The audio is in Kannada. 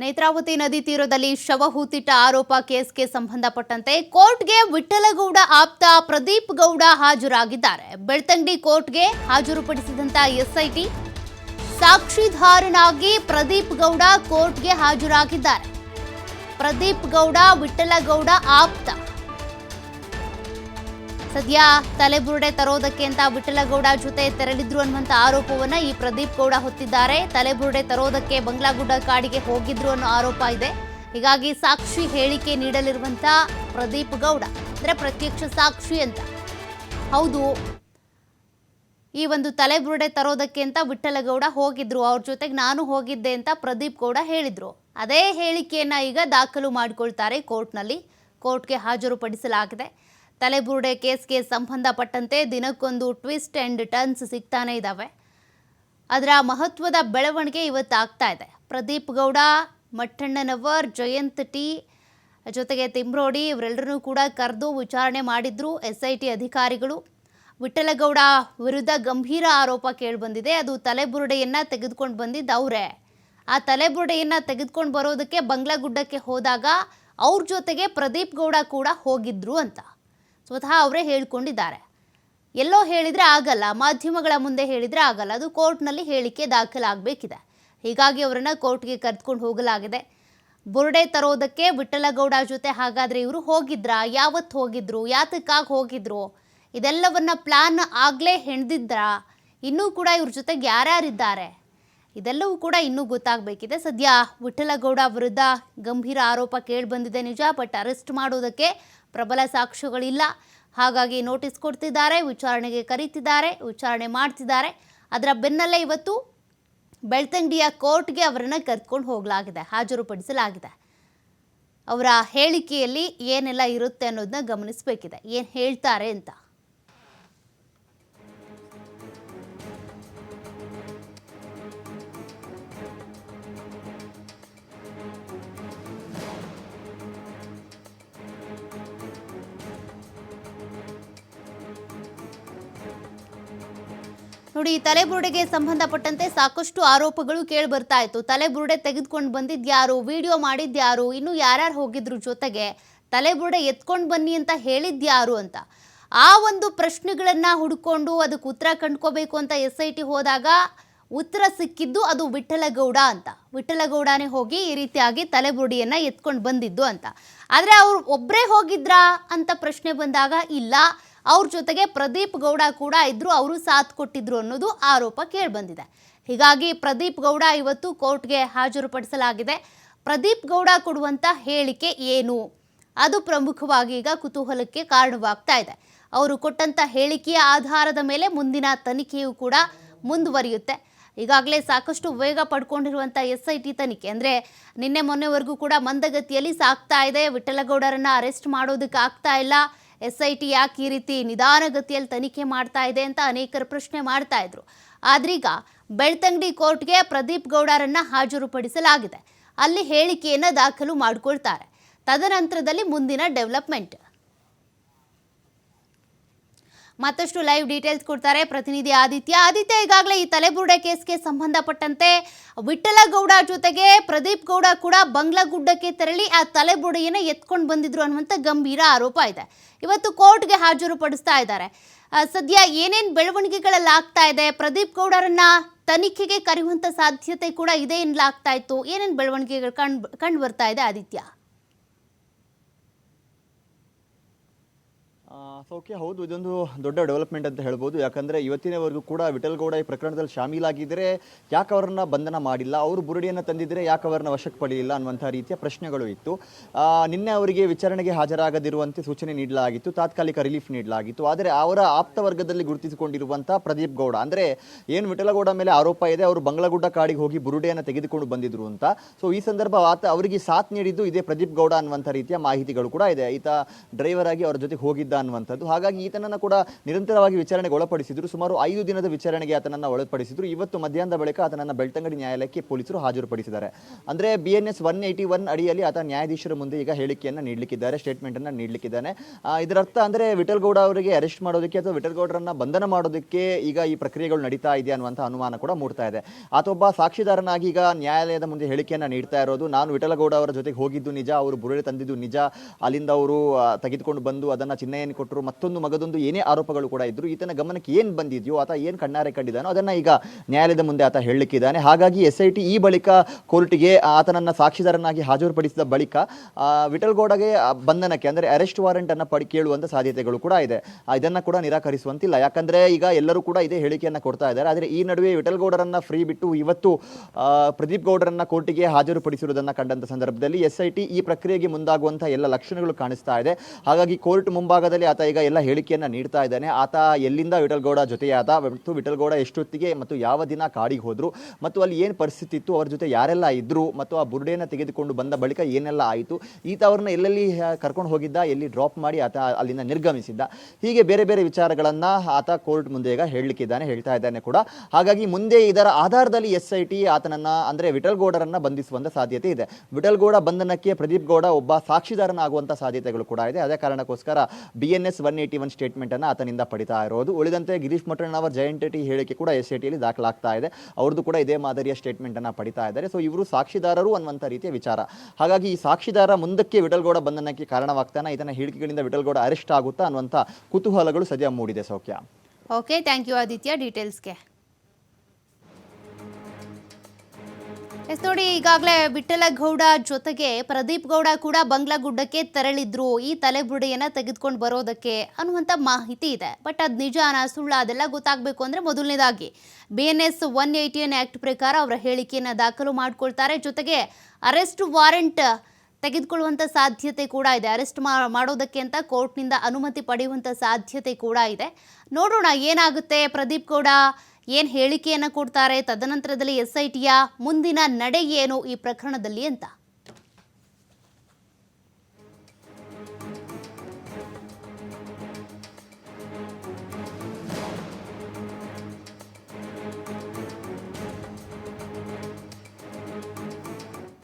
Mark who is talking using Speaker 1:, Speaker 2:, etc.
Speaker 1: ನೇತ್ರಾವತಿ ನದಿ ತೀರದಲ್ಲಿ ಶವ ಹೂತಿಟ್ಟ ಆರೋಪ ಕೇಸ್ಗೆ ಸಂಬಂಧಪಟ್ಟಂತೆ ಕೋರ್ಟ್ಗೆ ವಿಠಲಗೌಡ ಆಪ್ತ ಪ್ರದೀಪ್ ಗೌಡ ಹಾಜರಾಗಿದ್ದಾರೆ. ಬೆಳ್ತಂಗಡಿ ಕೋರ್ಟ್ಗೆ ಹಾಜರುಪಡಿಸಿದಂತ ಎಸ್ಐಟಿ ಸಾಕ್ಷಿಧಾರನಾಗಿ ಪ್ರದೀಪ್ ಗೌಡ ಕೋರ್ಟ್ಗೆ ಹಾಜರಾಗಿದ್ದಾರೆ. ಪ್ರದೀಪ್ ಗೌಡ, ವಿಠಲಗೌಡ ಆಪ್ತ ಸದ್ಯ ತಲೆಬುರುಡೆ ತರೋದಕ್ಕೆ ಅಂತ ವಿಠಲಗೌಡ ಜೊತೆ ತೆರಳಿದ್ರು ಅನ್ನುವಂಥ ಆರೋಪವನ್ನ ಈ ಪ್ರದೀಪ್ ಗೌಡ ಹೊತ್ತಿದ್ದಾರೆ. ತಲೆಬುರುಡೆ ತರೋದಕ್ಕೆ ಬಂಗ್ಲಾಗುಡ್ಡ ಕಾಡಿಗೆ ಹೋಗಿದ್ರು ಅನ್ನೋ ಆರೋಪ ಇದೆ. ಹೀಗಾಗಿ ಸಾಕ್ಷಿ ಹೇಳಿಕೆ ನೀಡಲಿರುವಂತ ಪ್ರದೀಪ್ ಗೌಡ, ಅಂದ್ರೆ ಪ್ರತ್ಯಕ್ಷ ಸಾಕ್ಷಿ ಅಂತ. ಹೌದು, ಈ ಒಂದು ತಲೆಬುರುಡೆ ತರೋದಕ್ಕೆ ಅಂತ ವಿಠಲಗೌಡ ಹೋಗಿದ್ರು, ಅವ್ರ ಜೊತೆಗೆ ನಾನು ಹೋಗಿದ್ದೆ ಅಂತ ಪ್ರದೀಪ್ ಗೌಡ ಹೇಳಿದ್ರು. ಅದೇ ಹೇಳಿಕೆಯನ್ನ ಈಗ ದಾಖಲು ಮಾಡಿಕೊಳ್ತಾರೆ ಕೋರ್ಟ್ನಲ್ಲಿ. ಕೋರ್ಟ್ಗೆ ಹಾಜರುಪಡಿಸಲಾಗಿದೆ. ತಲೆಬುರುಡೆ ಕೇಸ್ಗೆ ಸಂಬಂಧಪಟ್ಟಂತೆ ದಿನಕ್ಕೊಂದು ಟ್ವಿಸ್ಟ್ ಆ್ಯಂಡ್ ಟರ್ನ್ಸ್ ಸಿಗ್ತಾನೆ ಇದ್ದಾವೆ ಅದರ ಮಹತ್ವದ ಬೆಳವಣಿಗೆ ಇವತ್ತು ಆಗ್ತಾ ಇದೆ. ಪ್ರದೀಪ್ ಗೌಡ ಮಟ್ಟಣ್ಣನವರ್ ಜಯಂತ್ ಟಿ ಜೊತೆಗೆ ತಿಮ್ರೋಡಿ ಇವರೆಲ್ಲರನ್ನೂ ಕೂಡ ಕರೆದು ವಿಚಾರಣೆ ಮಾಡಿದ್ರು ಎಸ್ ಐ ಟಿ ಅಧಿಕಾರಿಗಳು. ವಿಠಲಗೌಡ ವಿರುದ್ಧ ಗಂಭೀರ ಆರೋಪ ಕೇಳಿಬಂದಿದೆ. ಅದು ತಲೆಬುರುಡೆಯನ್ನು ತೆಗೆದುಕೊಂಡು ಬಂದಿದ್ದು ಅವರೇ. ಆ ತಲೆಬುರುಡೆಯನ್ನು ತೆಗೆದುಕೊಂಡು ಬರೋದಕ್ಕೆ ಬಂಗ್ಲಾಗುಡ್ಡಕ್ಕೆ ಹೋದಾಗ ಅವ್ರ ಜೊತೆಗೆ ಪ್ರದೀಪ್ ಗೌಡ ಕೂಡ ಹೋಗಿದ್ರು ಅಂತ. ಸ್ವತಃ ಅವರೇ ಹೇಳ್ಕೊಂಡಿದ್ದಾರೆ. ಎಲ್ಲೋ ಹೇಳಿದರೆ ಆಗಲ್ಲ, ಮಾಧ್ಯಮಗಳ ಮುಂದೆ ಹೇಳಿದರೆ ಆಗಲ್ಲ, ಅದು ಕೋರ್ಟ್ನಲ್ಲಿ ಹೇಳಿಕೆ ದಾಖಲಾಗಬೇಕಿದೆ. ಹೀಗಾಗಿ ಅವರನ್ನು ಕೋರ್ಟ್ಗೆ ಕರೆದುಕೊಂಡು ಹೋಗಲಾಗಿದೆ. ಬುರುಡೆ ತರೋದಕ್ಕೆ ವಿಠಲಗೌಡ ಜೊತೆ ಹಾಗಾದರೆ ಇವರು ಹೋಗಿದ್ರಾ? ಯಾವತ್ತು ಹೋಗಿದ್ರು? ಯಾತಕ್ಕಾಗಿ ಹೋಗಿದ್ರು? ಇದೆಲ್ಲವನ್ನ ಪ್ಲಾನ್ ಆಗಲೇ ಹೆಣ್ದಿದ್ರಾ? ಇನ್ನೂ ಕೂಡ ಇವ್ರ ಜೊತೆಗೆ ಯಾರ್ಯಾರಿದ್ದಾರೆ? ಇದೆಲ್ಲವೂ ಕೂಡ ಇನ್ನೂ ಗೊತ್ತಾಗಬೇಕಿದೆ. ಸದ್ಯ ವಿಠಲಗೌಡ ವಿರುದ್ಧ ಗಂಭೀರ ಆರೋಪ ಕೇಳಿಬಂದಿದೆ ನಿಜ, ಬಟ್ ಅರೆಸ್ಟ್ ಮಾಡೋದಕ್ಕೆ ಪ್ರಬಲ ಸಾಕ್ಷ್ಯಗಳಿಲ್ಲ. ಹಾಗಾಗಿ ನೋಟಿಸ್ ಕೊಡ್ತಿದ್ದಾರೆ, ವಿಚಾರಣೆಗೆ ಕರೀತಿದ್ದಾರೆ, ವಿಚಾರಣೆ ಮಾಡ್ತಿದ್ದಾರೆ. ಅದರ ಬೆನ್ನಲ್ಲೇ ಇವತ್ತು ಬೆಳ್ತಂಗಡಿಯ ಕೋರ್ಟ್ಗೆ ಅವರನ್ನು ಕರೆದುಕೊಂಡು ಹೋಗಲಾಗಿದೆ, ಹಾಜರುಪಡಿಸಲಾಗಿದೆ. ಅವರ ಹೇಳಿಕೆಯಲ್ಲಿ ಏನೆಲ್ಲ ಇರುತ್ತೆ ಅನ್ನೋದನ್ನ ಗಮನಿಸಬೇಕಿದೆ. ಏನು ಹೇಳ್ತಾರೆ ಅಂತ. ನೋಡಿ ತಲೆಬುರುಡೆಗೆ ಸಂಬಂಧಪಟ್ಟಂತೆ ಸಾಕಷ್ಟು ಆರೋಪಗಳು ಕೇಳಿ ಬರ್ತಾ ಇತ್ತು. ತಲೆಬುರುಡೆ ತೆಗೆದುಕೊಂಡು ಬಂದಿದ್ಯಾರು ವಿಡಿಯೋ ಮಾಡಿದ್ಯಾರು ಇನ್ನು ಯಾರ್ಯಾರು ಹೋಗಿದ್ರು ಜೊತೆಗೆ? ತಲೆಬುರುಡೆ ಎತ್ಕೊಂಡು ಬನ್ನಿ ಅಂತ ಹೇಳಿದ್ಯಾರು ಅಂತ? ಆ ಒಂದು ಪ್ರಶ್ನೆಗಳನ್ನ ಹುಡ್ಕೊಂಡು ಅದಕ್ಕೆ ಉತ್ತರ ಕಂಡ್ಕೋಬೇಕು ಅಂತ ಎಸ್ ಐ ಟಿ ಹೋದಾಗ ಉತ್ತರ ಸಿಕ್ಕಿದ್ದು ಅದು ವಿಠಲಗೌಡ ಅಂತ. ವಿಠಲಗೌಡನೇ ಹೋಗಿ ಈ ರೀತಿಯಾಗಿ ತಲೆಬುರುಡಿಯನ್ನ ಎತ್ಕೊಂಡು ಬಂದಿದ್ದು ಅಂತ. ಆದರೆ ಅವ್ರು ಒಬ್ಬರೇ ಹೋಗಿದ್ರಾ ಅಂತ ಪ್ರಶ್ನೆ ಬಂದಾಗ ಇಲ್ಲ. ಅವ್ರ ಜೊತೆಗೆ ಪ್ರದೀಪ್ ಗೌಡ ಕೂಡ ಇದ್ರು, ಅವರು ಸಾಥ್ ಕೊಟ್ಟಿದ್ರು ಅನ್ನೋದು ಆರೋಪ ಕೇಳಿಬಂದಿದೆ. ಹೀಗಾಗಿ ಪ್ರದೀಪ್ ಗೌಡ ಇವತ್ತು ಕೋರ್ಟ್ಗೆ ಹಾಜರುಪಡಿಸಲಾಗಿದೆ. ಪ್ರದೀಪ್ ಗೌಡ ಕೊಡುವಂತ ಹೇಳಿಕೆ ಏನು? ಅದು ಪ್ರಮುಖವಾಗಿ ಈಗ ಕುತೂಹಲಕ್ಕೆ ಕಾರಣವಾಗ್ತಾ ಇದೆ. ಅವರು ಕೊಟ್ಟಂತ ಹೇಳಿಕೆಯ ಆಧಾರದ ಮೇಲೆ ಮುಂದಿನ ತನಿಖೆಯು ಕೂಡ ಮುಂದುವರಿಯುತ್ತೆ. ಈಗಾಗಲೇ ಸಾಕಷ್ಟು ವೇಗ ಪಡ್ಕೊಂಡಿರುವಂಥ ಎಸ್ ಐ ಟಿ ತನಿಖೆ ಅಂದರೆ ನಿನ್ನೆ ಮೊನ್ನೆವರೆಗೂ ಕೂಡ ಮಂದಗತಿಯಲ್ಲಿ ಸಾಕ್ತಾ ಇದೆ. ವಿಠಲಗೌಡರನ್ನ ಅರೆಸ್ಟ್ ಮಾಡೋದಕ್ಕೆ ಆಗ್ತಾ ಇಲ್ಲ. ಎಸ್ ಐ ಟಿ ಯಾಕೆ ಈ ರೀತಿ ನಿಧಾನಗತಿಯಲ್ಲಿ ತನಿಖೆ ಮಾಡ್ತಾ ಇದೆ ಅಂತ ಅನೇಕರು ಪ್ರಶ್ನೆ ಮಾಡ್ತಾ ಇದ್ರು. ಆದ್ರೀಗ ಬೆಳ್ತಂಗಡಿ ಕೋರ್ಟ್ಗೆ ಪ್ರದೀಪ್ ಗೌಡರನ್ನ ಹಾಜರುಪಡಿಸಲಾಗಿದೆ. ಅಲ್ಲಿ ಹೇಳಿಕೆಯನ್ನು ದಾಖಲು ಮಾಡಿಕೊಳ್ತಾರೆ. ತದನಂತರದಲ್ಲಿ ಮುಂದಿನ ಡೆವಲಪ್ಮೆಂಟ್. ಮತ್ತಷ್ಟು ಲೈವ್ ಡೀಟೇಲ್ಸ್ ಕೊಡ್ತಾರೆ ಪ್ರತಿನಿಧಿ ಆದಿತ್ಯ. ಆದಿತ್ಯ, ಈಗಾಗಲೇ ಈ ತಲೆಬುರುಡೆ ಕೇಸ್ಗೆ ಸಂಬಂಧಪಟ್ಟಂತೆ ವಿಠಲಗೌಡ ಜೊತೆಗೆ ಪ್ರದೀಪ್ ಗೌಡ ಕೂಡ ಬಂಗ್ಲಾಗುಡ್ಡಕ್ಕೆ ತೆರಳಿ ಆ ತಲೆಬುರುಡೆಯನ್ನು ಎತ್ಕೊಂಡು ಬಂದಿದ್ರು ಅನ್ನುವಂಥ ಗಂಭೀರ ಆರೋಪ ಇದೆ. ಇವತ್ತು ಕೋರ್ಟ್ಗೆ ಹಾಜರುಪಡಿಸ್ತಾ ಇದ್ದಾರೆ. ಸದ್ಯ ಏನೇನು ಬೆಳವಣಿಗೆಗಳಲ್ಲಿ ಆಗ್ತಾ ಇದೆ? ಪ್ರದೀಪ್ ಗೌಡರನ್ನ ತನಿಖೆಗೆ ಕರೆಯುವಂಥ ಸಾಧ್ಯತೆ ಕೂಡ ಇದೆ ಎನ್ನಲಾಗ್ತಾ ಇತ್ತು. ಏನೇನು ಬೆಳವಣಿಗೆಗಳು ಕಂಡು ಕಂಡು ಬರ್ತಾ ಇದೆ ಆದಿತ್ಯ
Speaker 2: ಆ, ಸೌಖ್ಯ, ಹೌದು, ಇದೊಂದು ದೊಡ್ಡ ಡೆವಲಪ್ಮೆಂಟ್ ಅಂತ ಹೇಳ್ಬೋದು. ಯಾಕಂದ್ರೆ ಇವತ್ತಿನವರೆಗೂ ಕೂಡ ವಿಠಲ್ ಗೌಡ ಈ ಪ್ರಕರಣದಲ್ಲಿ ಶಾಮೀಲಾಗಿದ್ದರೆ ಯಾಕೆ ಅವರನ್ನ ಬಂಧನ ಮಾಡಿಲ್ಲ? ಅವರು ಬುರುಡಿಯನ್ನು ತಂದಿದ್ದರೆ ಯಾಕೆ ಅವರನ್ನ ವಶಕ್ಕೆ ಪಡೆಯಲಿಲ್ಲ ಅನ್ನುವಂಥ ರೀತಿಯ ಪ್ರಶ್ನೆಗಳು ಇತ್ತು. ನಿನ್ನೆ ಅವರಿಗೆ ವಿಚಾರಣೆಗೆ ಹಾಜರಾಗದಿರುವಂತೆ ಸೂಚನೆ ನೀಡಲಾಗಿತ್ತು, ತಾತ್ಕಾಲಿಕ ರಿಲೀಫ್ ನೀಡಲಾಗಿತ್ತು. ಆದರೆ ಅವರ ಆಪ್ತ ವರ್ಗದಲ್ಲಿ ಗುರುತಿಸಿಕೊಂಡಿರುವಂಥ ಪ್ರದೀಪ್ ಗೌಡ, ಅಂದರೆ ಏನು ವಿಠಲಗೌಡ ಮೇಲೆ ಆರೋಪ ಇದೆ, ಅವರು ಬಂಗ್ಲಗುಡ್ಡ ಕಾಡಿಗೆ ಹೋಗಿ ಬುರುಡೆಯನ್ನು ತೆಗೆದುಕೊಂಡು ಬಂದಿದ್ರು ಅಂತ. ಸೊ ಈ ಸಂದರ್ಭ ಆತ ಅವರಿಗೆ ಸಾಥ್ ನೀಡಿದ್ದು ಇದೇ ಪ್ರದೀಪ್ ಗೌಡ ಅನ್ನುವಂಥ ರೀತಿಯ ಮಾಹಿತಿಗಳು ಕೂಡ ಇದೆ. ಈತ ಡ್ರೈವರ್ ಆಗಿ ಅವರ ಜೊತೆಗೆ ಹೋಗಿದ್ದ ಅನ್ನುವಂಥದ್ದು. ಹಾಗಾಗಿ ಈತನನ್ನ ಕೂಡ ನಿರಂತರವಾಗಿ ವಿಚಾರಣೆಗೆ ಒಳಪಡಿಸಿದ್ರು. ಸುಮಾರು ಐದು ದಿನದ ವಿಚಾರಣೆಗೆ ಆತನನ್ನು ಒಳಪಡಿಸಿದ್ರು. ಇವತ್ತು ಮಧ್ಯಾಹ್ನದ ಬಳಿಕ ಆತನನ್ನು ಬೆಳ್ತಂಗಡಿ ನ್ಯಾಯಾಲಯಕ್ಕೆ ಪೊಲೀಸರು ಹಾಜರುಪಡಿಸಿದ್ದಾರೆ. ಅಂದ್ರೆ B N S one eighty one ಅಡಿಯಲ್ಲಿ ಆತ ನ್ಯಾಯಾಧೀಶರ ಮುಂದೆ ಈಗ ಹೇಳಿಕೆಯನ್ನು ನೀಡಲಿಕ್ಕಿದ್ದಾರೆ ಸ್ಟೇಟ್ಮೆಂಟ್ ಅನ್ನ ನೀಡಲಿಕ್ಕಿದ್ದಾನೆ ಇದರರ್ಥ ಅಂದ್ರೆ ವಿಠಲ್ ಗೌಡ ಅವರಿಗೆ ಅರೆಸ್ಟ್ ಮಾಡೋದಕ್ಕೆ ಅಥವಾ ವಿಠಲ್ ಗೌಡರನ್ನ ಬಂಧನ ಮಾಡೋದಕ್ಕೆ ಈಗ ಈ ಪ್ರಕ್ರಿಯೆಗಳು ನಡೀತಾ ಇದೆ ಅನ್ನುವಂಥ ಅನುಮಾನ ಕೂಡ ಮೂಡ್ತಾ ಇದೆ. ಆತೊಬ್ಬ ಸಾಕ್ಷಿದಾರನಾಗಿ ಈಗ ನ್ಯಾಯಾಲಯದ ಮುಂದೆ ಹೇಳಿಕೆಯನ್ನು ನೀಡ್ತಾ ಇರೋದು, ನಾನು ವಿಠಲಗೌಡ ಅವರ ಜೊತೆಗೆ ಹೋಗಿದ್ದು ನಿಜ, ಅವರು ಬುರುಡೆ ತಂದಿದ್ದು ನಿಜ, ಅಲ್ಲಿಂದ ಅವರು ತೆಗೆದುಕೊಂಡು ಬಂದು ಅದನ್ನ ಚಿಹ್ನೆಯನ್ನು ಕೊಟ್ಟರು ಮತ್ತೊಂದು ಮಗದೊಂದು ಏನೇ ಆರೋಪಗಳು ಕೂಡ ಇದ್ರು ಈತನ ಗಮನಕ್ಕೆ ಏನು ಬಂದಿದೆಯೋ ಆತ ಏನು ಕಣ್ಣಾರೆ ಕಂಡಿದ್ದಾನೋ ಅದನ್ನ ಈಗ ನ್ಯಾಯಾಲಯದ ಮುಂದೆ ಆತ ಹೇಳಲಿಕ್ಕಿದ್ದಾನೆ. ಹಾಗಾಗಿ ಎಸ್ ಐ ಟಿ ಈ ಬಳಿಕ ಕೋರ್ಟ್ಗೆ ಆತನನ್ನ ಸಾಕ್ಷಿದಾರನಾಗಿ ಹಾಜರುಪಡಿಸಿದ ಬಳಿಕ ವಿಠಲ್ಗೌಡಗೆ ವಿಠಲ್ ಗೌಡಗೆ ಬಂಧನಕ್ಕೆ ಅಂದ್ರೆ ಅರೆಸ್ಟ್ ವಾರೆಂಟ್ ಅನ್ನ ಪಡಿ ಕೇಳುವಂಥ ಸಾಧ್ಯತೆಗಳು ಕೂಡ ಇದೆ. ಇದನ್ನ ಕೂಡ ನಿರಾಕರಿಸುವಂತಿಲ್ಲ. ಯಾಕಂದ್ರೆ ಈಗ ಎಲ್ಲರೂ ಕೂಡ ಇದೇ ಹೇಳಿಕೆಯನ್ನು ಕೊಡ್ತಾ ಇದ್ದಾರೆ. ಆದರೆ ಈ ನಡುವೆ ವಿಠಲ್ ಗೌಡರನ್ನ ಫ್ರೀ ಬಿಟ್ಟು ಇವತ್ತು ಪ್ರದೀಪ್ ಗೌಡರನ್ನ ಕೋರ್ಟಿಗೆ ಹಾಜರುಪಡಿಸಿರುವುದನ್ನ ಕಂಡಂತ ಸಂದರ್ಭದಲ್ಲಿ ಎಸ್ ಐ ಟಿ ಈ ಪ್ರಕ್ರಿಯೆಗೆ ಮುಂದಾಗುವಂತಹ ಎಲ್ಲ ಲಕ್ಷಣಗಳು ಕಾಣಿಸ್ತಾ ಇದೆ. ಹಾಗಾಗಿ ಕೋರ್ಟ್ ಮುಂಭಾಗದಲ್ಲಿ ಆತ ಈಗ ಎಲ್ಲ ಹೇಳಿಕೆಯನ್ನು ನೀಡ್ತಾ ಇದ್ದಾನೆ. ಆತ ಎಲ್ಲಿಂದ ವಿಠಲ್ಗೌಡ ಜೊತೆಯಾದ? ಮತ್ತು ವಿಠಲ್ಗೌಡ ಎಷ್ಟೊತ್ತಿಗೆ ಮತ್ತು ಯಾವ ದಿನ ಕಾಡಿಗೆ ಹೋದರು? ಮತ್ತು ಅಲ್ಲಿ ಏನು ಪರಿಸ್ಥಿತಿ ಇತ್ತು? ಅವ್ರ ಜೊತೆ ಯಾರೆಲ್ಲ ಇದ್ದರು ಮತ್ತು ಆ ಬುರುಡೆಯನ್ನು ತೆಗೆದುಕೊಂಡು ಬಂದ ಬಳಿಕ ಏನೆಲ್ಲ ಆಯಿತು? ಈತ ಅವ್ರನ್ನ ಎಲ್ಲೆಲ್ಲಿ ಕರ್ಕೊಂಡು ಹೋಗಿದ್ದ? ಎಲ್ಲಿ ಡ್ರಾಪ್ ಮಾಡಿ ಆತ ಅಲ್ಲಿಂದ ನಿರ್ಗಮಿಸಿದ್ದ? ಹೀಗೆ ಬೇರೆ ಬೇರೆ ವಿಚಾರಗಳನ್ನು ಆತ ಕೋರ್ಟ್ ಮುಂದೆ ಈಗ ಹೇಳಲಿಕ್ಕಿದ್ದಾನೆ ಹೇಳ್ತಾ ಇದ್ದಾನೆ ಕೂಡ. ಹಾಗಾಗಿ ಮುಂದೆ ಇದರ ಆಧಾರದಲ್ಲಿ ಎಸ್ ಐ ಟಿ ಆತನನ್ನ, ಅಂದ್ರೆ ವಿಠಲ್ಗೌಡರನ್ನು ಬಂಧಿಸುವಂಥ ಸಾಧ್ಯತೆ ಇದೆ. ವಿಠಲ್ಗೌಡ ಬಂಧನಕ್ಕೆ ಪ್ರದೀಪ್ ಗೌಡ ಒಬ್ಬ ಸಾಕ್ಷಿದಾರನಾಗುವಂಥ ಸಾಧ್ಯತೆಗಳು ಕೂಡ ಇದೆ. ಅದೇ ಕಾರಣಕ್ಕೋಸ್ಕರ B N S one eighty one statement ಅನ್ನ ಆತನಿಂದ ಪಡಿತಾ ಇರೋದು. ಉಳಿದಂತೆ ಗಿರೀಶ್ ಮಠಣ್ಣವರ ಜಯಂಟ್ ಟಿ ಹೇಳಿಕೆ ಕೂಡ ಎಸ್ ಐ ಟಿಯಲ್ಲಿ ದಾಖಲಾಗ್ತಾ ಇದೆ. ಅವ್ರದ್ದು ಕೂಡ ಇದೇ ಮಾದರಿಯ ಸ್ಟೇಟ್ಮೆಂಟ್ ಅನ್ನ ಪಡಿತಾ ಇದ್ದಾರೆ. ಸೊ ಇವರು ಸಾಕ್ಷಿದಾರರು ಅನ್ನುವಂಥ ರೀತಿಯ ವಿಚಾರ. ಹಾಗಾಗಿ ಈ ಸಾಕ್ಷಿದಾರ ಮುಂದಕ್ಕೆ ವಿಠಲ್ಗೌಡ ಬಂಧನಕ್ಕೆ ಕಾರಣವಾಗ್ತಾನೆ. ಇದನ್ನ ಹೇಳಿಕೆಗಳಿಂದ ವಿಠಲ್ಗೌಡ ಅರೆಸ್ಟ್ ಆಗುತ್ತಾ ಅನ್ನುವಂಥ ಕುತೂಹಲಗಳು ಸದ್ಯ ಮೂಡಿದೆ ಸೌಖ್ಯ.
Speaker 1: ಓಕೆ ಥ್ಯಾಂಕ್ ಯು ಆದಿತ್ಯ ಡೀಟೇಲ್ಸ್ಗೆ ಎಸ್ ನೋಡಿ, ಈಗಾಗಲೇ ವಿಠಲಗೌಡ ಜೊತೆಗೆ ಪ್ರದೀಪ್ ಗೌಡ ಕೂಡ ಬಂಗ್ಲಾಗುಡ್ಡಕ್ಕೆ ತೆರಳಿದ್ರು. ಈ ತಲೆಬುರುಡೆಯನ್ನ ತೆಗೆದುಕೊಂಡು ಬರೋದಕ್ಕೆ ಅನ್ನುವಂಥ ಮಾಹಿತಿ ಇದೆ. ಬಟ್ ಅದು ನಿಜಾನ ಸುಳ್ಳ, ಅದೆಲ್ಲ ಗೊತ್ತಾಗಬೇಕು ಅಂದರೆ ಮೊದಲನೇದಾಗಿ B N S one eighty one act ಪ್ರಕಾರ ಅವರ ಹೇಳಿಕೆಯನ್ನು ದಾಖಲು ಮಾಡ್ಕೊಳ್ತಾರೆ. ಜೊತೆಗೆ ಅರೆಸ್ಟ್ ವಾರೆಂಟ್ ತೆಗೆದುಕೊಳ್ಳುವಂಥ ಸಾಧ್ಯತೆ ಕೂಡ ಇದೆ. ಅರೆಸ್ಟ್ ಮಾಡೋದಕ್ಕೆ ಅಂತ ಕೋರ್ಟ್ನಿಂದ ಅನುಮತಿ ಪಡೆಯುವಂಥ ಸಾಧ್ಯತೆ ಕೂಡ ಇದೆ. ನೋಡೋಣ ಏನಾಗುತ್ತೆ ಪ್ರದೀಪ್ ಗೌಡ ಏನು ಹೇಳಿಕೆಯನ್ನು ಕೊಡ್ತಾರೆ? ತದನಂತರದಲ್ಲಿ ಎಸ್ ಐ ಟಿಯ ಮುಂದಿನ ನಡೆ ಏನು ಈ ಪ್ರಕರಣದಲ್ಲಿ ಅಂತ.